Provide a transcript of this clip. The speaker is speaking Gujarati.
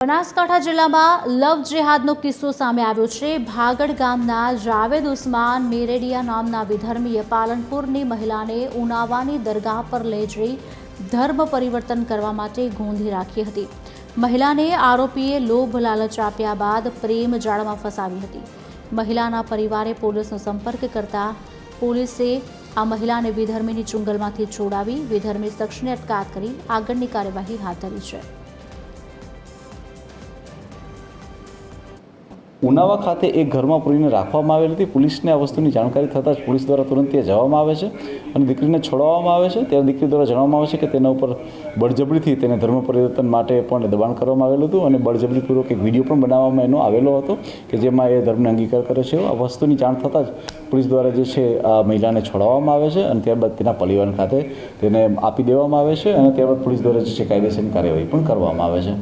બનાસકાંઠા જિલ્લામાં લવ જેહાદનો કિસ્સો સામે આવ્યો છે. ભાગડ ગામના જાવેદ ઉસ્માન મેરેડિયા નામના વિધર્મીએ પાલનપુરની મહિલાને ઉનાવાની દરગાહ પર લઈ જઈ ધર્મ પરિવર્તન કરવા માટે ગોંધી રાખી હતી. મહિલાને આરોપીએ લોભ લાલચ આપ્યા બાદ પ્રેમ જાળમાં ફસાવી હતી. મહિલાના પરિવારે પોલીસનો સંપર્ક કરતા પોલીસે આ મહિલાને વિધર્મીની ચુંગલમાંથી છોડાવી વિધર્મી શખ્સને અટકાયત કરી આગળની કાર્યવાહી હાથ ધરી છે. ઉનાવા ખાતે એક ઘરમાં પૂરીને રાખવામાં આવેલી હતી. પોલીસને આ વસ્તુની જાણકારી થતાં જ પોલીસ દ્વારા તુરંત ત્યાં જવામાં આવે છે અને દીકરીને છોડાવવામાં આવે છે. ત્યારે દીકરી દ્વારા જણાવવામાં આવે છે કે તેના ઉપર બળજબરીથી તેને ધર્મ પરિવર્તન માટે પણ દબાણ કરવામાં આવેલું હતું અને બળજબરીપૂર્વક એક વીડિયો પણ બનાવવામાં એનો આવેલો હતો કે જેમાં એ ધર્મને અંગીકાર કરે છે. આ વસ્તુની જાણ થતાં જ પોલીસ દ્વારા જે છે, આ મહિલાને છોડાવવામાં આવે છે અને ત્યારબાદ તેના પરિવાર ખાતે તેને આપી દેવામાં આવે છે અને ત્યારબાદ પોલીસ દ્વારા જે છે કાયદેસરની કાર્યવાહી પણ કરવામાં આવે છે.